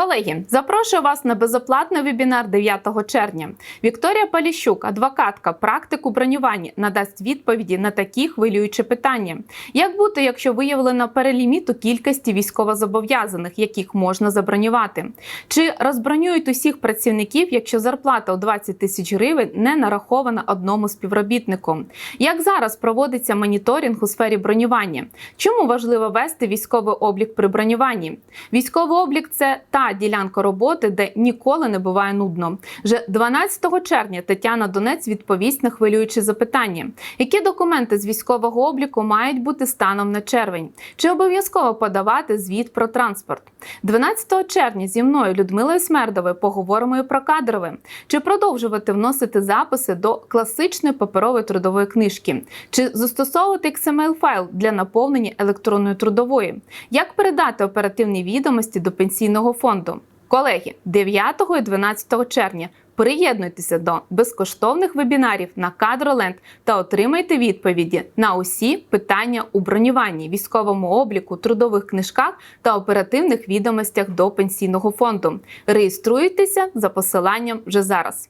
Колеги, запрошую вас на безоплатний вебінар 9 червня. Вікторія Поліщук, адвокатка, практику бронювання, надасть відповіді на такі хвилюючі питання. Як бути, якщо виявлено переліміт у кількості військовозобов'язаних, яких можна забронювати? Чи розбронюють усіх працівників, якщо зарплата у 20 тисяч гривень не нарахована одному співробітнику? Як зараз проводиться моніторинг у сфері бронювання? Чому важливо вести військовий облік при бронюванні? Військовий облік це та ділянка роботи, де ніколи не буває нудно. Вже 12 червня Тетяна Донець відповість на хвилюючі запитання: які документи з військового обліку мають бути станом на червень? Чи обов'язково подавати звіт про транспорт? 12 червня зі мною Людмилою Смердовою поговоримо і про кадрове. Чи продовжувати вносити записи до класичної паперової трудової книжки? Чи застосовувати XML файл для наповнення електронної трудової? Як передати оперативні відомості до пенсійного фонду? Колеги, 9 і 12 червня приєднуйтеся до безкоштовних вебінарів на Кадроленд та отримайте відповіді на усі питання у бронюванні, військовому обліку, трудових книжках та оперативних відомостях до пенсійного фонду. Реєструйтеся за посиланням вже зараз.